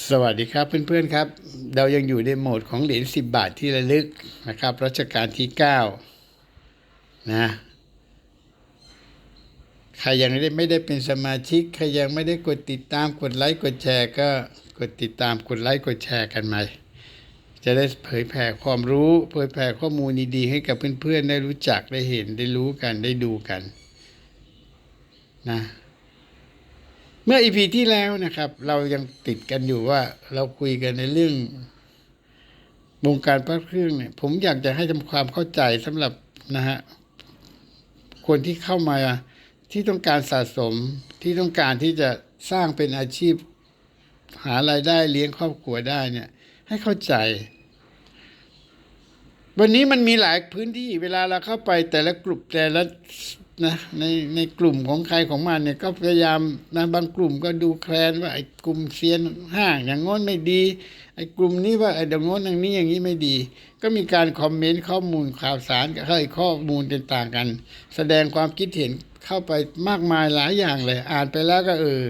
สวัสดีครับเพื่อนๆครับ เรายังอยู่ในโหมดของเหรียญสิบบาทที่ระลึกนะครับรัชกาลที่เก้านะใครยังไม่ได้ไม่ได้เป็นสมาชิกใครยังไม่ได้กดติดตามกดไลค์กดแชร์ ก็กดติดตามกดไลค์กดแชร์กันมาจะได้เผยแผ่ความรู้เผยแผ่ข้อมูลดีๆให้กับเพื่อนๆได้รู้จักได้เห็นได้รู้กันได้ดูกันนะ เมื่ออีพีที่แล้วนะครับ เรายังติดกันอยู่ว่าเราคุยกันในเรื่องวงการพระเครื่องเนี่ย ผมอยากจะให้ทำความเข้าใจสำหรับนะฮะคนที่เข้ามาที่ต้องการสะสมที่ต้องการที่จะสร้างเป็นอาชีพ หารายได้เลี้ยงครอบครัวได้เนี่ย ให้เข้าใจ วันนี้มันมีหลายพื้นที่เวลาเราเข้าไปแต่ละกลุ่มแต่ละ นะในในกลุ่มของใครของมันเนี่ยก็พยายามนะบางกลุ่มก็ดูแคลนว่าไอ้กลุ่มเซียนห้างอย่างง้นไม่ดี ไอ้กลุ่มนี้ว่าไอ้ดังโน้นอย่างนี้อย่างนี้ไม่ดี ก็มีการคอมเมนต์ข้อมูลข่าวสารกับให้ข้อมูลต่างกัน แสดงความคิดเห็นเข้าไปมากมายหลายอย่างเลย อ่านไปแล้วก็เออ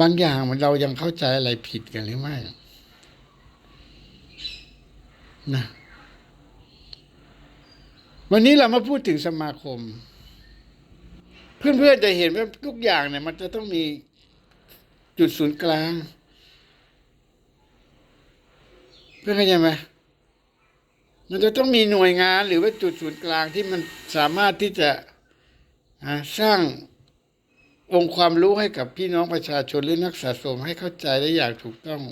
บางอย่างมันเรายังเข้าใจอะไรผิดกันหรือไม่นะ วันนี้เรามาพูดถึงสมาคม เพื่อนๆจะเห็นว่าทุกอย่างเนี่ย มันจะต้องมีจุดศูนย์กลาง เพื่อนเข้าใจไหมมันจะต้องมีหน่วยงานหรือว่าจุดศูนย์กลางที่มันสามารถที่จะสร้างองค์ความรู้ให้กับพี่น้องประชาชนหรือนักสะสมให้เข้าใจได้อย่างถูกต้อง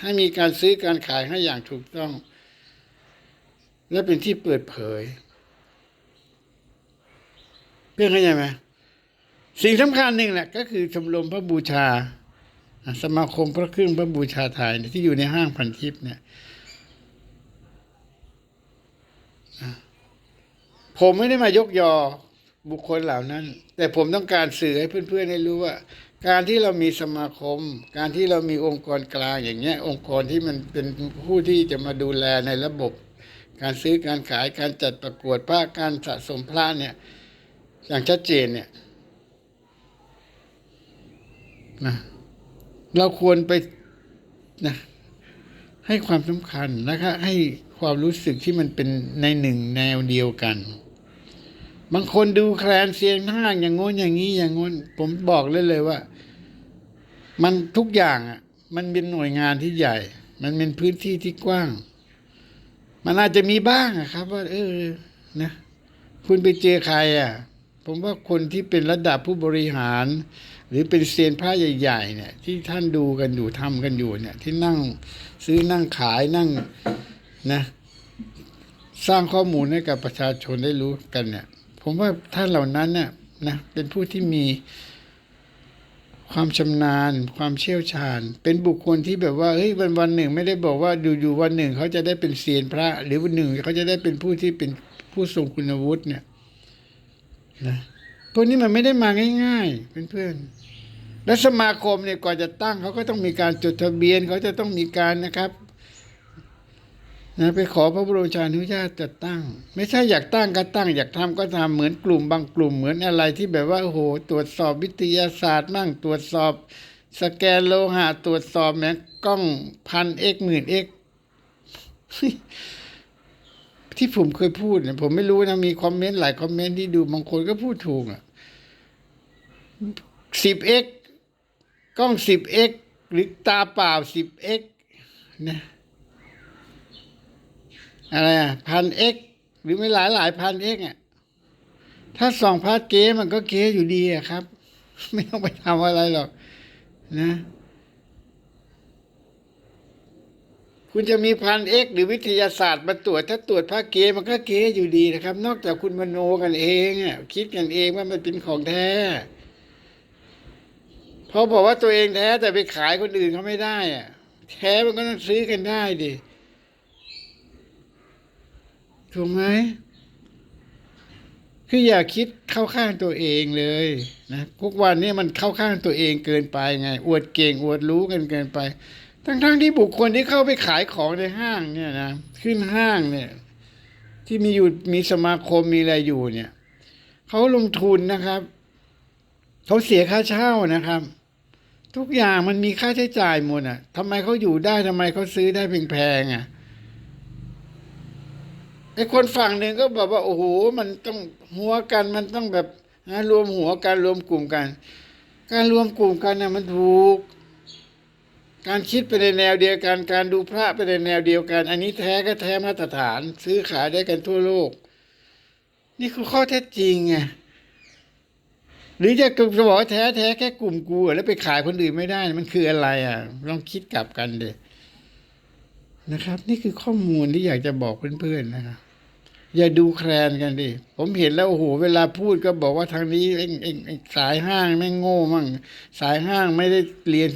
ให้มีการซื้อการขายให้อย่างถูกต้อง และเป็นที่เปิดเผย เพื่อนเข้าใจไหมสิ่งสำคัญหนึ่งแหละก็คือชมรมพระบูชา สมาคมพระเครื่องพระบูชาไทยยที่อยู่ในห้างพันทิพย์เนี่ยผมไม่ได้มายกยอบุคคลเหล่านั้น แต่ผมต้องการสื่อให้เพื่อนๆได้รู้ว่า การที่เรามีสมาคม การที่เรามีองค์กรกลางอย่างเงี้ย องค์กรที่มันเป็นผู้ที่จะมาดูแลในระบบ การซื้อการขายการจัดประกวดพระการสะสมพระเนี่ย อย่างชัดเจนเนี่ยนะเราควรไปนะให้ความสำคัญนะคะให้ความรู้สึกที่มันเป็นในหนึ่งแนวเดียวกัน บางคนดูแคลนเสียงห้างอย่างงน้นอย่างนี้อย่างงน้น ผมบอกเลยเลยว่า มันทุกอย่างอะ มันเป็นหน่วยงานที่ใหญ่ มันเป็นพื้นที่ที่กว้าง มันอาจจะมีบ้างครับ ว่า เออนะ คุณไปเจอใครอะ ผมว่าคนที่เป็นระดับผู้บริหาร หรือเป็นเซียนพระใหญ่ๆเนี่ยที่ท่านดูกันอยู่ทำกันอยู่เนี่ยที่นั่งซื้อนั่งขายนั่งนะสร้างข้อมูลให้กับประชาชนได้รู้กันเนี่ย ผมว่าท่านเหล่านั้นเนี่ยนะเป็นผู้ที่มีความชำนาญ ความเชี่ยวชาญ เป็นบุคคลที่แบบว่าเฮ้ยวันวันหนึ่ง ไม่ได้บอกว่าอยู่ๆวันหนึ่งเขาจะได้เป็นเซียนพระ หรือวันหนึ่งเขาจะได้เป็นผู้ที่เป็นผู้ทรงคุณวุฒิเนี่ย นะพวกนี้มันไม่ได้มาง่ายๆเพื่อนๆและสมาคมเนี่ยก่อนจะตั้งเขาก็ต้องมีการจดทะเบียนเขาจะต้องมีการนะครับนะไปขอพระบรมราชานุญาตจัดตั้ง ไม่ใช่อยากตั้งก็ตั้ง อยากทำก็ทำเหมือนกลุ่มบางกลุ่มเหมือนอะไรที่แบบว่าโอ้โหตรวจสอบวิทยาศาสตร์มั่งตรวจสอบ สแกนโลหะตรวจสอบแม้กล้องพันเอกหมื่นเอก ที่ผมเคยพูดเนี่ยผมไม่รู้นะมีคอมเมนต์หลายคอมเมนต์ที่ดูบางคนก็พูดถูกอะสิบเอ็กกล้องสิบเอ็กหรือตาเปล่าสิบเอ็กนะอะไรอะพันเอ็กหรือไม่หลายหลายพันเอ็กอะถ้าส่องพาร์ทเก๋มันก็เก๋อยู่ดีอะครับ ไม่ต้องไปทำอะไรหรอกนะ คุณจะมีพันเอกหรือวิทยาศาสตร์มาตรวจถ้าตรวจพระเกมันก็เกอยู่ดีนะครับ นอกจากคุณมโนกันเองอะคิดกันเองว่ามันเป็นของแท้พอบอกว่าตัวเองแท้แต่ไปขายคนอื่นเขาไม่ได้อะแท้มันก็ต้องซื้อกันได้ดิถูกไหมคืออย่าคิดเข้าข้างตัวเองเลยนะทุกวันนี้มันเข้าข้างตัวเองเกินไปไง อวดเก่งอวดรู้กันเกินไป ทั้งๆทที่บุคคลที่เข้าไปขายของในห้างเนี่ยนะขึ้นห้างเนี่ย ที่มีอยู่มีสมาคมมีอะไรอยู่เนี่ยเขาลงทุนนะครับเขาเสียค่าเช่านะครับ ทุกอย่างมันมีค่าใช้จ่ายหมดอะทำไมเขาอยู่ได้ทำไมเขาซื้อได้แพงๆอะไอ้คนฝั่งหนึ่งก็บอกว่าโอ้โหมันต้องหัวกันมันต้องแบบนะรวมหัวกันรวมกลุ่มกัน การรวมกลุ่มกันน่ะมันถูก การคิดไปในแนวเดียวกัน การดูพระไปในแนวเดียวกัน อันนี้แท้ก็แท้มาตรฐาน ซื้อขายได้กันทั่วโลก นี่คือข้อเท็จจริงไงหรือจะจะบอกว่าแท้แท้แค่กลุ่มกูแล้วไปขายคนอื่นไม่ได้ มันคืออะไรอะ ลองคิดกลับกันเดยนะครับ นี่คือข้อมูลที่อยากจะบอกเพื่อนๆนะครับอย่าดูแคลนกันดิ ผมเห็นแล้วโอ้โหเวลาพูดก็บอกว่าทางนี้เองเองสายห้างไม่งโง่มั่งสายห้างไม่ได้เรียน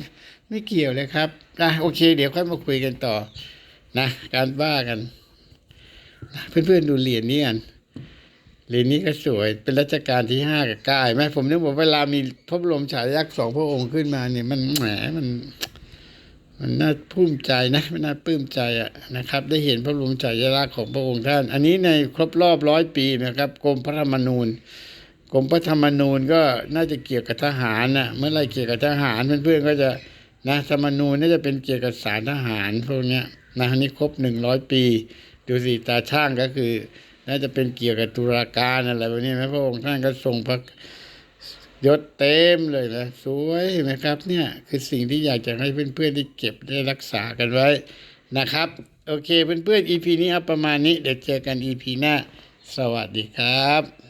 ไม่เกี่ยวเลยครับอะโอเค เดี๋ยวค่อยมาคุยกันต่อนะ การว่ากันนะเพื่อนๆดูเหรียญนี้กันเหรียญนี้ก็สวยเป็นรัชกาลที่ห้ากับเก้าเห็นไหมผมนึกว่าเวลามีพระบรมฉายาลักษณ์สองพระองค์ขึ้นมาเนี่ยมันแหมมัน มันน่าภูมิใจนะมันน่าปลื้มใจอะนะครับ ได้เห็นพระบรมฉายาลักษณ์ของพระองค์ท่าน อันนี้ในครบรอบร้อยปีนะครับกรมพระธรรมนูญกรมพระธรรมนูญก็น่าจะเกี่ยวกับทหารนะเมื่อไรเกี่ยวกับทหารเพื่อนๆก็จะ นะธรรมนูน่าจะเป็นเกี่ยวกับสารทหารพวกเนี้ยนะนนี้ครบหนึ่งร้อยปี ดูสิตาช่างก็คือ น่าจะเป็นเกี่ยวกับตุลาการอะไรแบบนี้ไหมพระองค์ท่านก็ทรงพระยศเต็มเลยนะสวยนไหมครับ เนี่ยคือสิ่งที่อยากจะให้เพื่อนๆได้เก็บได้รักษากันไว้นะครับ โอเคเพื่อนๆ EP นี้เอาประมาณนี้ เดี๋ยวเจอกัน EP หน้า สวัสดีครับ